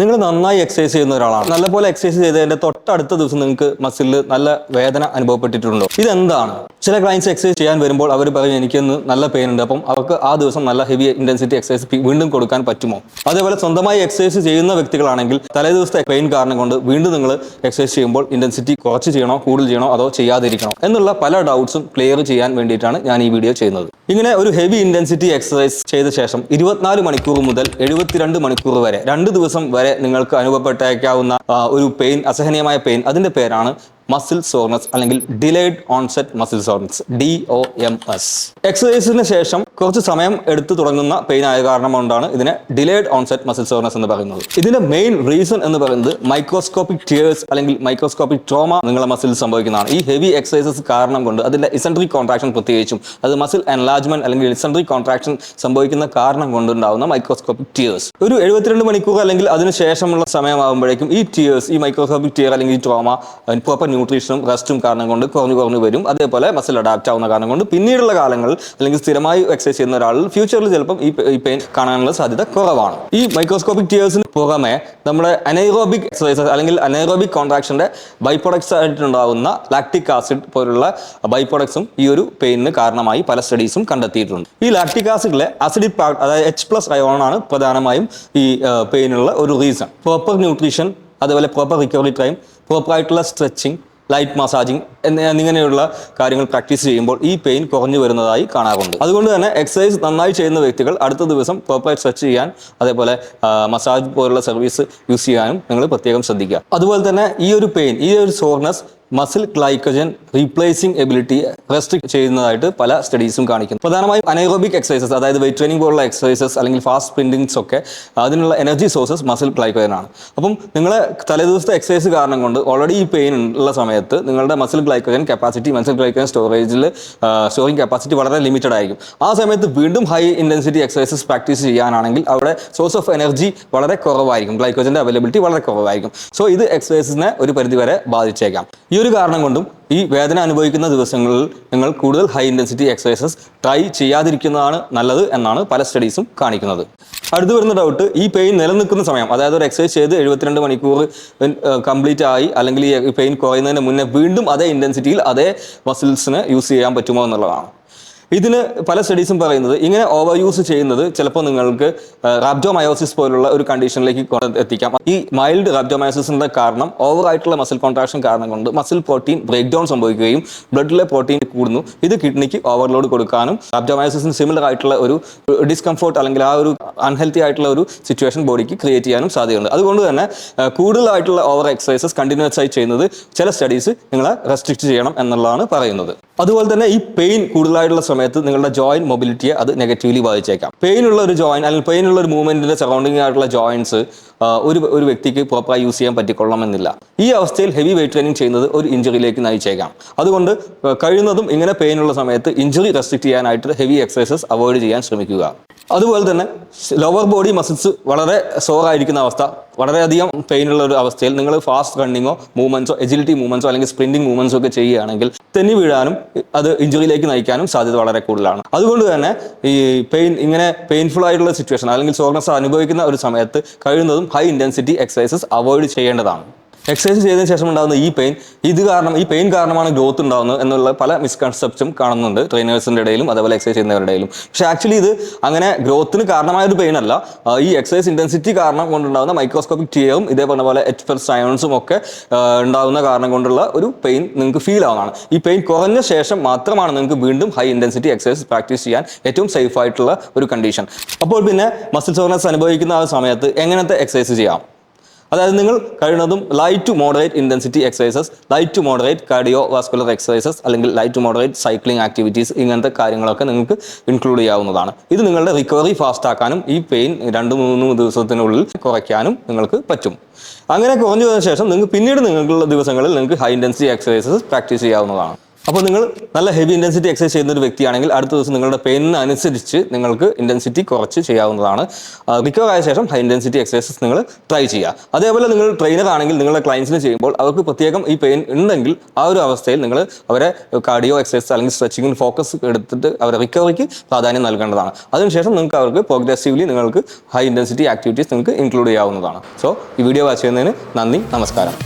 നിങ്ങൾ നന്നായി എക്സസൈസ് ചെയ്യുന്ന ഒരാളാണ്. നല്ലപോലെ എക്സസൈസ് ചെയ്തതിന്റെ തൊട്ടടുത്ത ദിവസം നിങ്ങൾക്ക് മസിലിൽ നല്ല വേദന അനുഭവപ്പെട്ടിട്ടുണ്ടോ? ഇതെന്താണ്? ചില ക്ലയൻസ് എക്സസൈസ് ചെയ്യാൻ വരുമ്പോൾ അവർ പറയും എനിക്കൊന്ന് നല്ല പെയിൻ ഉണ്ട്. അപ്പം അവർക്ക് ആ ദിവസം നല്ല ഹെവി ഇന്റൻസിറ്റി എക്സസൈസ് വീണ്ടും കൊടുക്കാൻ പറ്റുമോ? അതേപോലെ സ്വന്തമായി എക്സസൈസ് ചെയ്യുന്ന വ്യക്തികളാണെങ്കിൽ തലേ ദിവസത്തെ പെയിൻ കാരണം കൊണ്ട് വീണ്ടും നിങ്ങൾ എക്സസൈസ് ചെയ്യുമ്പോൾ ഇന്റൻസിറ്റി കുറച്ച് ചെയ്യണോ കൂടുതൽ ചെയ്യണോ അതോ ചെയ്യാതിരിക്കണോ? എന്നുള്ള പല ഡൗട്ട്സും ക്ലിയർ ചെയ്യാൻ വേണ്ടിയിട്ടാണ് ഞാൻ ഈ വീഡിയോ ചെയ്യുന്നത്. ഇങ്ങനെ ഒരു ഹെവി ഇന്റൻസിറ്റി എക്സസൈസ് ചെയ്ത ശേഷം ഇരുപത്തിനാല് മണിക്കൂർ മുതൽ എഴുപത്തിരണ്ട് മണിക്കൂർ വരെ രണ്ട് ദിവസം വരെ നിങ്ങൾക്ക് അനുഭവപ്പെട്ടേക്കാവുന്ന ഒരു പെയിൻ അസഹനീയമായ പെയിൻ അതിന്റെ പേരാണ് മസിൽ സോർനസ് അല്ലെങ്കിൽ delayed onset muscle soreness D O M S എക്സസൈസിന് ശേഷം കുറച്ച് സമയം എടുത്തു തുടങ്ങുന്ന പെയിൻ ആയ കാരണം കൊണ്ടാണ് ഇതിനെ ഡിലേഡ് ഓൺസെറ്റ് മസിൽ സോർനസ് എന്ന് പറയുന്നത്. ഇതിന്റെ മെയിൻ റീസൺ എന്ന് പറയുന്നത് മൈക്രോസ്കോപ്പിക് ടിയേഴ്സ് അല്ലെങ്കിൽ മൈക്രോസ്കോപ്പിക് ട്രോമ നിങ്ങളുടെ മസിൽ സംഭവിക്കുന്നതാണ്. ഈ ഹെവി എക്സസൈസസ് കാരണം കൊണ്ട് അതിന്റെ ഇസെൻട്രിക് കോൺട്രാക്ഷൻ പ്രത്യേകിച്ചും അത് മസിൽ എൻലാജ്മെന്റ് അല്ലെങ്കിൽ ഇസെൻട്രിക് കോൺട്രാക്ഷൻ സംഭവിക്കുന്ന കാരണം കൊണ്ടുണ്ടാവുന്ന മൈക്രോസ്കോപ്പിക് ടിയേഴ്സ് ഒരു എഴുപത്തിരണ്ട് മണിക്കൂർ അല്ലെങ്കിൽ അതിനുശേഷമുള്ള സമയമാകുമ്പോഴേക്കും ഈ ടിയേഴ്സ് ഈ മൈക്രോസ്കോപ്പിക് ടിയർ അല്ലെങ്കിൽ ട്രോമ പ്രോപ്പർ ന്യൂട്രീഷനും റെസ്റ്റും കാരണം കൊണ്ട് കുറഞ്ഞു കുറഞ്ഞു വരും. അതേപോലെ മസിൽ അഡാപ്റ്റ് ആവുന്ന കാരണം കൊണ്ട് പിന്നീടുള്ള കാലങ്ങളിൽ അല്ലെങ്കിൽ സ്ഥിരമായി എക്സസൈസ് ചെയ്യുന്ന ഒരാളിൽ ഫ്യൂച്ചറിൽ ചിലപ്പം ഈ പെയിൻ കാണാനുള്ള സാധ്യത കുറവാണ്. ഈ മൈക്രോസ്കോപ്പിക് ടിയേഴ്സിന് പുറമെ നമ്മുടെ അനൈറോബിക് എക്സസൈസസ് അല്ലെങ്കിൽ അനൈറോബിക് കോൺട്രാക്ഷന്റെ ബൈപ്രൊഡക്ട്സ് ആയിട്ടുണ്ടാവുന്ന ലാക്ടിക് ആസിഡ് പോലുള്ള ബൈപ്രൊഡക്ട്സും ഈ ഒരു പെയിനിന് കാരണമായി പല സ്റ്റഡീസും കണ്ടെത്തിയിട്ടുണ്ട്. ഈ ലാക്ടിക് ആസിഡിലെ അസിഡിക് പാർട്ട് അതായത് എച്ച് പ്ലസ് ആണ് പ്രധാനമായും ഈ പെയിനുള്ള ഒരു റീസൺ പ്രോപ്പർ ന്യൂട്രീഷൻ അതുപോലെ പ്രോപ്പർ റിക്കവറി ടൈം പ്രോപ്പറായിട്ടുള്ള സ്ട്രെച്ചിങ് ലൈറ്റ് മസാജിങ് എന്നിങ്ങനെയുള്ള കാര്യങ്ങൾ പ്രാക്ടീസ് ചെയ്യുമ്പോൾ ഈ പെയിൻ കുറഞ്ഞു വരുന്നതായി കാണാറുണ്ട്. അതുകൊണ്ട് തന്നെ എക്സസൈസ് നന്നായി ചെയ്യുന്ന വ്യക്തികൾ അടുത്ത ദിവസം പ്രോപ്പറായി സ്ട്രെച്ച് ചെയ്യാൻ അതേപോലെ മസാജ് പോലുള്ള സർവീസ് യൂസ് ചെയ്യാനും നിങ്ങൾ പ്രത്യേകം ശ്രദ്ധിക്കുക. അതുപോലെ തന്നെ ഈ ഒരു പെയിൻ ഈ ഒരു soreness muscle glycogen replacing ability restrict ചെയ്യുന്നതായിട്ട് പല സ്റ്റഡീസും കാണിക്കുന്നു. പ്രധാനമായും അനൈറോബിക് എക്സസൈസസ് അതായത് വെയിറ്റ് ട്രെയിനിങ് പോലുള്ള എക്സസൈസസ് അല്ലെങ്കിൽ ഫാസ്റ്റ് സ്പ്രിന്റിങ്സ് ഒക്കെ അതിനുള്ള എനർജി സോഴ്സസ് മസിൽ ഗ്ലൈക്കജൻ ആണ്. അപ്പം നിങ്ങൾ തലേദിവസത്തെ എക്സസൈസ് കാരണം കൊണ്ട് ഓൾറെഡി ഈ പെയിൻ ഉള്ള സമയത്ത് നിങ്ങളുടെ muscle glycogen capacity muscle glycogen സ്റ്റോറേജിൽ storing capacity വളരെ ലിമിറ്റഡ് ആയിരിക്കും. ആ സമയത്ത് വീണ്ടും ഹൈ ഇന്റൻസിറ്റി എക്സസൈസസ് പ്രാക്ടീസ് ചെയ്യാനാണെങ്കിൽ അവിടെ സോഴ്സ് ഓഫ് എനർജി വളരെ കുറവായിരിക്കും. ഗ്ലൈക്കോജന്റെ അവൈലബിലിറ്റി വളരെ കുറവായിരിക്കും. സോ ഇത് എക്സസൈസിനെ ഒരു പരിധിവരെ ബാധിച്ചേക്കാം. ഈ ഒരു കാരണം കൊണ്ടും ഈ വേദന അനുഭവിക്കുന്ന ദിവസങ്ങളിൽ നിങ്ങൾ കൂടുതൽ ഹൈ ഇന്റൻസിറ്റി എക്സസൈസസ് ട്രൈ ചെയ്യാതിരിക്കുന്നതാണ് നല്ലത് എന്നാണ് പല സ്റ്റഡീസും കാണിക്കുന്നത്. അടുത്ത് വരുന്ന ഡൗട്ട് ഈ പെയിൻ നിലനിൽക്കുന്ന സമയം അതായത് ഒരു എക്സസൈസ് ചെയ്ത് എഴുപത്തിരണ്ട് മണിക്കൂർ കംപ്ലീറ്റ് ആയി അല്ലെങ്കിൽ ഈ പെയിൻ കുറയുന്നതിന് മുന്നേ വീണ്ടും അതേ ഇന്റൻസിറ്റിയിൽ അതേ മസിൽസിന് യൂസ് ചെയ്യാൻ പറ്റുമോ എന്നുള്ളതാണ്. ഇതിന് പല സ്റ്റഡീസും പറയുന്നത്. ഇങ്ങനെ ഓവർ യൂസ് ചെയ്യുന്നത് ചിലപ്പോൾ നിങ്ങൾക്ക് റാബ്ഡോമയോസിസ് പോലുള്ള ഒരു കണ്ടീഷനിലേക്ക് കൊണ്ട് എത്തിക്കാം. ഈ മൈൽഡ് റാബ്ഡോമയോസിസിന്റെ കാരണം ഓവർ ആയിട്ടുള്ള മസിൽ കോൺട്രാക്ഷൻ കാരണം കൊണ്ട് മസിൽ പ്രോട്ടീൻ ബ്രേക്ക് ഡൗൺ സംഭവിക്കുകയും ബ്ലഡിലെ പ്രോട്ടീൻ കൂടുന്നു. ഇത് കിഡ്നിക്ക് ഓവർലോഡ് കൊടുക്കാനും റാബ്ഡോമയോസിന് സിമിലർ ആയിട്ടുള്ള ഒരു ഡിസ്കംഫോർട്ട് അല്ലെങ്കിൽ ആ ഒരു അൺഹെൽത്തി ആയിട്ടുള്ള ഒരു സിറ്റുവേഷൻ ബോഡിക്ക് ക്രിയേറ്റ് ചെയ്യാനും സാധ്യതയുണ്ട്. അതുകൊണ്ട് തന്നെ കൂടുതലായിട്ടുള്ള ഓവർ എക്സസൈസസ് കണ്ടിന്യൂസ് ആയി ചെയ്യുന്നത് ചില സ്റ്റഡീസ് നിങ്ങളെ റെസ്ട്രിക്ട് ചെയ്യണം എന്നുള്ളതാണ് പറയുന്നത്. അതുപോലെ തന്നെ ഈ പെയിൻ കൂടുതലായിട്ടുള്ള സമയത്ത് നിങ്ങളുടെ ജോയിൻ മൊബിലിറ്റിയെ അത് നെഗറ്റീവ്ലി ബാധിച്ചേക്കാം. പെയിൻ ഉള്ള ഒരു ജോയിൻ അല്ലെങ്കിൽ പെയിൻ ഉള്ള ഒരു മൂവ്മെന്റിന്റെ സറൗണ്ടിങ് ആയിട്ടുള്ള ജോയിന്റ്സ് ഒരു ഒരു വ്യക്തിക്ക് പ്രോപ്പറായി യൂസ് ചെയ്യാൻ പറ്റിക്കൊള്ളണമെന്നില്ല. ഈ അവസ്ഥയിൽ ഹെവി വെയിറ്റ് ട്രെയിനിങ് ചെയ്യുന്നത് ഒരു ഇഞ്ചുറിയിലേക്ക് നയിച്ചേക്കാം. അതുകൊണ്ട് കഴിയുന്നതും ഇങ്ങനെ പെയിനുള്ള സമയത്ത് ഇഞ്ചുറി റെസ്ട്രിക്ട് ചെയ്യാനായിട്ട് ഹെവി എക്സസൈസസ് അവോയ്ഡ് ചെയ്യാൻ ശ്രമിക്കുക. അതുപോലെ തന്നെ ലോവർ ബോഡി മസിൽസ് വളരെ സോർ ആയിരിക്കുന്ന അവസ്ഥ വളരെയധികം പെയിനുള്ള ഒരു അവസ്ഥയിൽ നിങ്ങൾ ഫാസ്റ്റ് റണ്ണിങ്ങോ മൂവ്മെന്റ്സോ എജിലിറ്റി മൂവ്മെന്റ്സോ അല്ലെങ്കിൽ സ്പ്രിന്റിംഗ് മൂവ്മെന്റ്സോ ഒക്കെ ചെയ്യുകയാണെങ്കിൽ തെന്നി വീഴാനും അത് ഇഞ്ചുറിയിലേക്ക് നയിക്കാനും സാധ്യത വളരെ കൂടുതലാണ്. അതുകൊണ്ട് തന്നെ ഈ പെയിൻ ഇങ്ങനെ പെയിൻഫുൾ ആയിട്ടുള്ള സിറ്റുവേഷൻ അല്ലെങ്കിൽ സോർനെസ് അനുഭവിക്കുന്ന ഒരു സമയത്ത് കഴിയുന്നതും ഹൈ ഇന്റൻസിറ്റി എക്സസൈസസ് അവോയ്ഡ് ചെയ്യേണ്ടതാണ്. എക്സസൈസ് ചെയ്തതിനു ശേഷം ഉണ്ടാകുന്ന ഈ പെയിൻ ഇത് കാരണം ഈ പെയിൻ കാരണമാണ് ഗ്രോത്ത് ഉണ്ടാകുന്നത് എന്നുള്ള പല മിസ്കൺസെപ്റ്റും കാണുന്നുണ്ട് ട്രെയിനേഴ്സിന്റെ ഇടയിലും അതേപോലെ എക്സസൈസ് ചെയ്യുന്നവരുടെ ഇടയിലും. പക്ഷേ ആക്ച്വലി ഇത് അങ്ങനെ ഗ്രോത്തിന് കാരണമായ ഒരു പെയിൻ അല്ല. ഈ എക്സസൈസ് ഇന്റൻസിറ്റി കാരണം കൊണ്ടുണ്ടാകുന്ന മൈക്രോസ്കോപ്പിക് ടിയവും ഇതേപോലെ പോലെ എച്ച് സയൻസും ഒക്കെ ഉണ്ടാകുന്ന കാരണം കൊണ്ടുള്ള ഒരു പെയിൻ നിങ്ങൾക്ക് ഫീൽ ആവുന്നതാണ്. ഈ പെയിൻ കുറഞ്ഞ ശേഷം മാത്രമാണ് നിങ്ങൾക്ക് വീണ്ടും ഹൈ ഇന്റൻസിറ്റി എക്സസൈസ് പ്രാക്ടീസ് ചെയ്യാൻ ഏറ്റവും സേഫ് ആയിട്ടുള്ള ഒരു കണ്ടീഷൻ അപ്പോൾ പിന്നെ മസിൽ സോർനെസ് അനുഭവിക്കുന്ന ആ സമയത്ത് എങ്ങനത്തെ എക്സസൈസ് ചെയ്യാം? അതായത് നിങ്ങൾ കഴിയുന്നതും light to moderate intensity exercises light to moderate cardiovascular exercises അല്ലെങ്കിൽ light to moderate cycling activities ഇങ്ങനത്തെ കാര്യങ്ങളൊക്കെ നിങ്ങൾക്ക് ഇൻക്ലൂഡ് ചെയ്യാവുന്നതാണ്. ഇത് നിങ്ങളുടെ റിക്കവറി ഫാസ്റ്റ് ആക്കാനും ഈ പെയിൻ രണ്ട് മൂന്ന് ദിവസത്തിനുള്ളിൽ കുറയ്ക്കാനും നിങ്ങൾക്ക് പറ്റും. അങ്ങനെ കുറഞ്ഞു വന്ന ശേഷം നിങ്ങൾക്ക് പിന്നീട് നിങ്ങൾക്കുള്ള ദിവസങ്ങളിൽ നിങ്ങൾക്ക് ഹൈ ഇന്റൻസിറ്റി എക്സസൈസസ് പ്രാക്ടീസ് ചെയ്യാവുന്നതാണ്. അപ്പോൾ നിങ്ങൾ നല്ല ഹെവി ഇന്റൻസിറ്റി എക്സസൈസ് ചെയ്യുന്ന ഒരു വ്യക്തിയാണെങ്കിൽ അടുത്ത ദിവസം നിങ്ങളുടെ പെയിനിന് അനുസരിച്ച് നിങ്ങൾക്ക് ഇന്റൻസിറ്റി കുറച്ച് ചെയ്യാവുന്നതാണ്. റിക്കവർ ആയ ശേഷം ഹൈ ഇന്റൻസിറ്റി എക്സസൈസസ് നിങ്ങൾ ട്രൈ ചെയ്യുക. അതേപോലെ നിങ്ങൾ ട്രെയിനർ ആണെങ്കിൽ നിങ്ങളുടെ ക്ലയൻസിന് ചെയ്യുമ്പോൾ അവർക്ക് പ്രത്യേകം ഈ പെയിൻ ഉണ്ടെങ്കിൽ ആ ഒരു അവസ്ഥയിൽ നിങ്ങൾ അവരെ കാർഡിയോ എക്സസൈസ് അല്ലെങ്കിൽ സ്ട്രെച്ചിങ്ങിന് ഫോക്കസ് എടുത്തിട്ട് അവരെ റിക്കവറിക്ക് പ്രാധാന്യം നൽകേണ്ടതാണ്. അതിനുശേഷം നിങ്ങൾക്ക് അവർക്ക് പ്രോഗ്രസീവ്ലി നിങ്ങൾക്ക് ഹൈ ഇന്റൻസിറ്റി ആക്ടിവിറ്റീസ് നിങ്ങൾക്ക് ഇൻക്ലൂഡ് ചെയ്യാവുന്നതാണ്. സോ ഈ വീഡിയോ വാച്ച് ചെയ്യുന്നതിന് നന്ദി നമസ്കാരം.